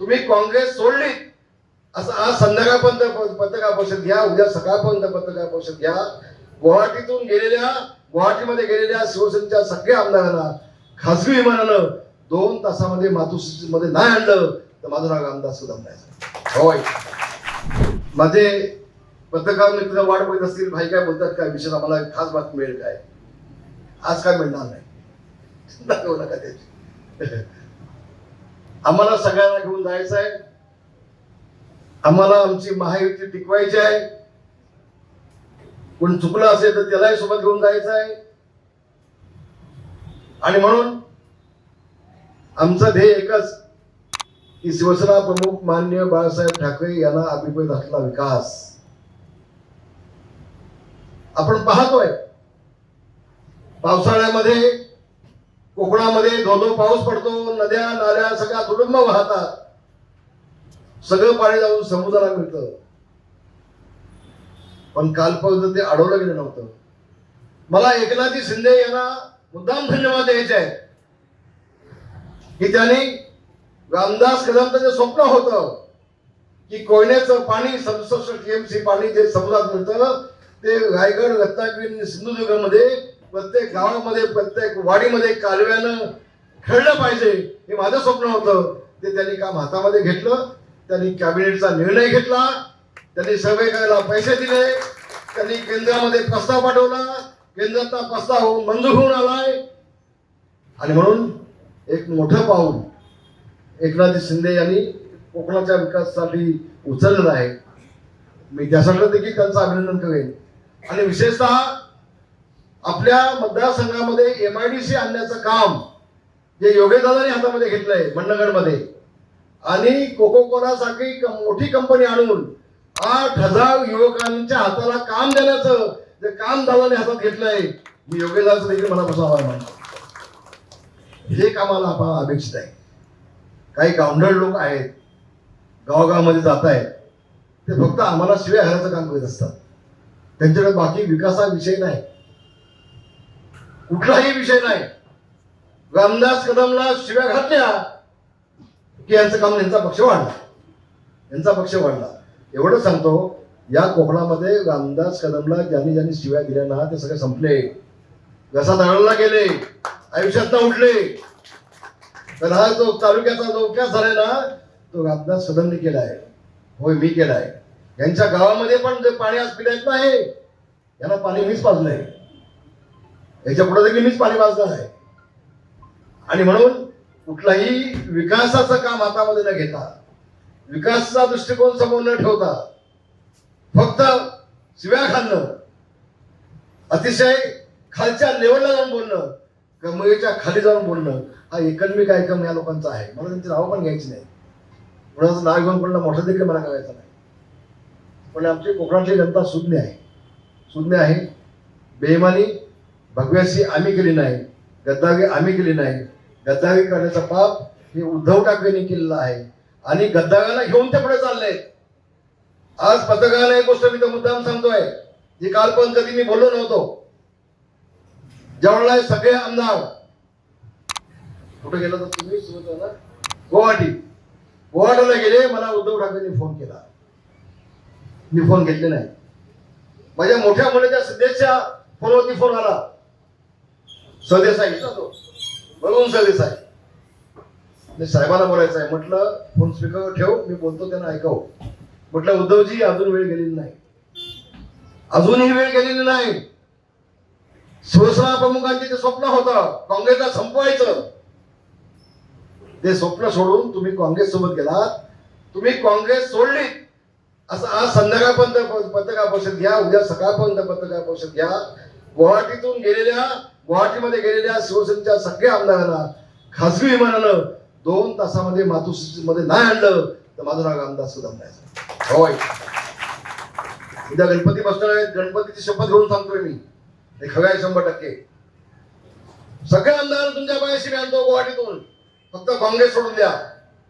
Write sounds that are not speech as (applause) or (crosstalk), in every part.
तुम्ही काँग्रेस सोडली असं आज संध्याकाळपर्यंत पत्रकार परिषद घ्या उद्या सकाळपर्यंत पत्रकार परिषद घ्या. गुवाहाटीतून गेलेल्या गुवाहाटीमध्ये गेलेल्या शिवसेनेच्या सगळ्या आमदारांना खासगी विमानानं दोन तासामध्ये मातोश्रीमध्ये नाही आणलं तर माझं नाव आमदार सुद्धा नाही. होय माझे पत्रकार मित्र वाट बघत असतील भाई काय बोलतात काय विशेष आम्हाला खास बातमी मिळेल काय? आज काय मिळणार नाही? (laughs) चिंता करू नका त्याची. (laughs) आम्हाला सगळ्यांना घेऊन जायचं आहे. आम्हाला आमची महायुती टिकवायची आहे. कोण चुकलं असेल तर त्यालाही सोबत घेऊन जायचं आहे. आणि म्हणून आमचं ध्येय एकच की शिवसेना प्रमुख मान्य बाळासाहेब ठाकरे यांना अभिप्रेत असला विकास. आपण पाहतोय पावसाळ्यामध्ये कोकणामध्ये धोधो पाऊस पडतो नद्या नाल्या सगळ्या तुडुंब वाहतात. सगळं पाणी जाऊन समुद्राला मिळतं. पण कालपर्यंत ते अडवलं गेलं नव्हतं. मला एकनाथजी शिंदे यांना मुद्दाम धन्यवाद द्यायचे आहे की त्यांनी रामदास कदमचं जे स्वप्न होतं की कोयनेचं पाणी सदुसष्ट टीएमसी पाणी जे समुद्रात मिळतं ते रायगड रत्नागिरी सिंधुदुर्गमध्ये प्रत्येक गावामध्ये प्रत्येक वाडीमध्ये कालव्यानं खेळलं पाहिजे हे माझं स्वप्न होतं. ते त्यांनी काम हातामध्ये घेतलं. त्यांनी कॅबिनेटचा निर्णय घेतला. त्यांनी सर्वे करायला पैसे दिले. त्यांनी केंद्रामध्ये प्रस्ताव पाठवला. केंद्राचा प्रस्ताव होऊन मंजूर होऊन आलाय. आणि म्हणून एक मोठं पाऊल एकनाथ शिंदे यांनी कोकणाच्या विकासासाठी उचललेलं आहे. मी त्यासाठी देखील त्यांचं अभिनंदन करेन. आणि विशेषतः आपल्या मतदारसंघामध्ये एम आय डी सी आणण्याचं काम जे योगेदादांनी हातामध्ये घेतलंय मंडगडमध्ये आणि कोको कोला सारखी क- मोठी कंपनी आणून आठ हजार युवकांच्या हाताला काम देण्याचं जे काम दादाने हातात घेतलंय मी योगेदाचं देखील मनापासून आभार मानतो. हे कामाला आपण अपेक्षित आहे. काही गावंढळ लोक आहेत गावागावामध्ये जात आहेत ते फक्त आम्हाला शिव्या घालायचं काम करत असतात. त्यांच्याकडे बाकी विकासाविषयी नाही. कुठलाही विषय नाही. रामदास कदमला शिव्या घातल्या की यांचं काम यांचा पक्ष वाढला. यांचा पक्ष वाढला. एवढं सांगतो या कोकणामध्ये रामदास कदमला ज्यांनी ज्यांनी शिव्या दिल्या ना ते सगळे संपले. घसा दळला गेले आयुष्यात उठले. तर हा जो तालुक्याचा जो विकास झालाय ना तो रामदास कदमने केला आहे. होय मी केला आहे. यांच्या गावामध्ये पण जे पाणी आज पिण्यात नाही यांना पाणी मीच पाजलंय. याच्यापुढे देखील मीच पाणी पाजणार आहे. आणि म्हणून कुठलाही विकासाचं काम हातामध्ये न घेता विकासाचा दृष्टिकोन समोर न ठेवता फक्त शिव्या खाणं अतिशय खालच्या लेवलला जाऊन बोलणं कमळीच्या खाली जाऊन बोलणं हा एकन्मिक कार्यक्रम या लोकांचा आहे. मला त्यांची नावं पण घ्यायची नाही. कोणाचं नाव घेऊन कोणाला मोठं देखील मला करायचं नाही. पण आमची कोकणातली जनता सुज्ञ आहे. सुज्ञ आहे बेमानी भगव्याशी आम्ही केली नाही गद्दारी आम्ही केली नाही. गद्दारी करण्याचा पाप हे उद्धव ठाकरेंनी केलेला आहे. आणि गद्दाराला घेऊन ते पुढे चालले. आज पत्रकाराला एक गोष्ट मी तर मुद्दाम सांगतोय जी काल पण कधी मी बोललो नव्हतो. ज्यावेळेला सगळे आमदार. कुठे गेला तर तुम्ही? गुवाहाटी. गुवाहाटीला गेले मला उद्धव ठाकरेंनी फोन केला. मी फोन घेतले नाही. माझ्या मोठ्या मुलाच्या सिद्धेशच्या फोनवरती फोन आला. सरदेसाई ना तो. बघून सरदेसाई मी साहेबांना बोलायचं आहे. म्हटलं फोन स्पीकर ठेव मी बोलतो त्यांना ऐकाव. म्हटलं उद्धवजी अजून वेळ गेलेली नाही. अजूनही वेळ गेलेली नाही. शिवसेना प्रमुखांचे ते स्वप्न होतं काँग्रेसला संपवायचं. ते स्वप्न सोडून तुम्ही काँग्रेस सोबत गेलात. तुम्ही काँग्रेस सोडली असं आज संध्याकाळपर्यंत पत्रकार परिषद घ्या उद्या सकाळपर्यंत पत्रकार परिषद घ्या. गुवाहाटीतून गेलेल्या गुवाहाटीमध्ये गेलेल्या शिवसेनेच्या सगळ्या आमदारांना खासगी विमानानं दोन तासामध्ये मातोश्रीमध्ये नाही आणलं तर माझं नाव रामदास सुद्धा नाही होय उद्या गणपती बसणार आहेत गणपतीची शपथ घेऊन सांगतोय मी. हे खरं आहे शंभर टक्के. सगळ्या आमदार तुमच्या पायाशी मी आणतो गुवाहाटीतून. फक्त काँग्रेस सोडून द्या.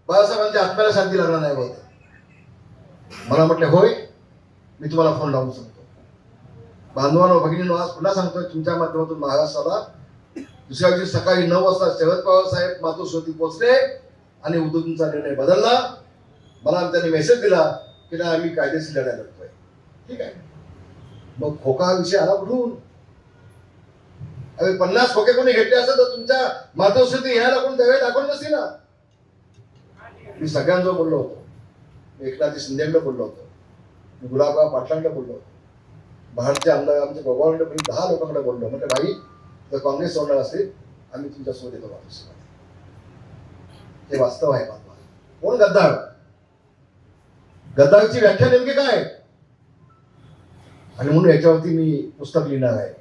बाळासाहेबांच्या आत्म्याला शांती लागणार नाही बोलत मला म्हटलं होय मी तुम्हाला फोन लावून सांगतो. बांधवांनो भगिनी आज पुन्हा सांगतोय तुमच्या माध्यमातून महाराष्ट्राला. दुसऱ्या दिवशी सकाळी नऊ वाजता शरद पवार साहेब मातोश्रीवरती पोहोचले आणि उद्धवचा निर्णय बदलला. मला त्यांनी मेसेज दिला की नाही आम्ही कायदेशीर लढाई लागतोय ठीक आहे? मग खोका विषय आला कुठून? अरे पन्नास खोके कोणी घेतले असत तर तुमच्या मातोश्री ह्याला कोणी त्यावेळी दाखवलं नसती ना? मी सगळ्यांजवळ बोललो होतो. मी एकनाथी शिंदेकडे बोललो होतो. गुलाबराव पाटलांकडे बोललो होतो. बाहेरचे आमदार आमच्या गोगावकडे म्हणजे मी दहा लोकांकडे बोललो. म्हणजे भाई जर काँग्रेस सोडणार असेल आम्ही तुमच्यासोबत येतो काँग्रेस हे वास्तव आहे बाबा. कोण गद्दार? गद्दारची व्याख्या नेमकी काय आणि म्हणून याच्यावरती मी पुस्तक लिहिणार आहे.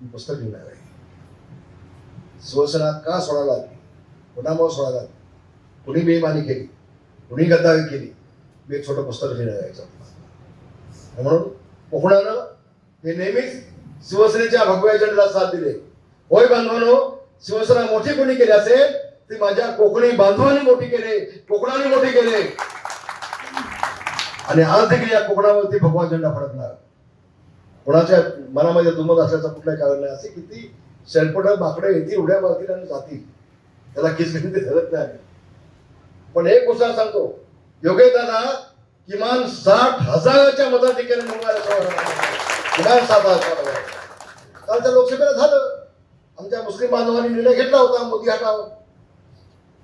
मी पुस्तक लिहिणार आहे. शिवसेना का सोडायला लागली कोणामुळे सोडायला लागली कुणी बेईमानी केली? कुणी गद्दारी केली? मी एक छोटं पुस्तक लिहिणार आहे याच्यावर म्हणून कोकणानं हे नेहमीच शिवसेनेच्या भगव्या एजंडला साथ दिले. होय बांधवानो शिवसेना मोठी कोणी केली असेल ती माझ्या कोकणी बांधवांनी मोठी केले कोकणाने मोठी केले. आणि आज देखील या कोकणावरती भगवा झेंडा फडकणार. कोणाच्या मनामध्ये दुमत असल्याचं कुठलंही कारण नाही. असे किती शेलपट बाकडे येतील उड्या मारतील आणि जातील. त्याला किसकिन ते धरत नाही पण एक गोष्ट सांगतो. योगेश दादा किमान साठ हजाराच्या मताधिकाऱ्यांनी निवडायला विधान सात हजार कालच्या लोकसभेला झालं. आमच्या मुस्लिम बांधवांनी निर्णय घेतला होता मोदी हटाव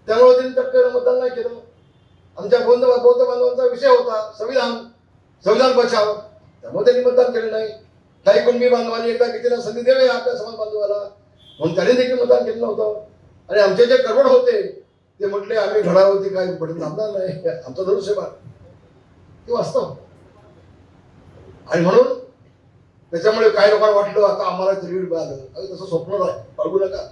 त्यामुळे त्यांनी टक्कर मतदान नाही केलं. आमच्या बौद्ध बौद्ध बांधवांचा विषय होता संविधान संविधान बचाव. त्यामुळे त्यांनी मतदान केलं नाही. काही कुणबी बांधवांनी एकदा कितीला संधी द्यावी आपल्या समाज बांधवाला. म्हणून त्यांनी देखील मतदान केलं नव्हतं. आणि आमचे जे करवड होते ते म्हटले आम्ही घडावरती काय पडून थांबणार नाही. आमचा धनुष्यबाण. ते वास्तव. आणि म्हणून त्याच्यामुळे काही लोकांना वाटलं आता आम्हाला लीड मिळालं. तसं स्वप्न नाही नका.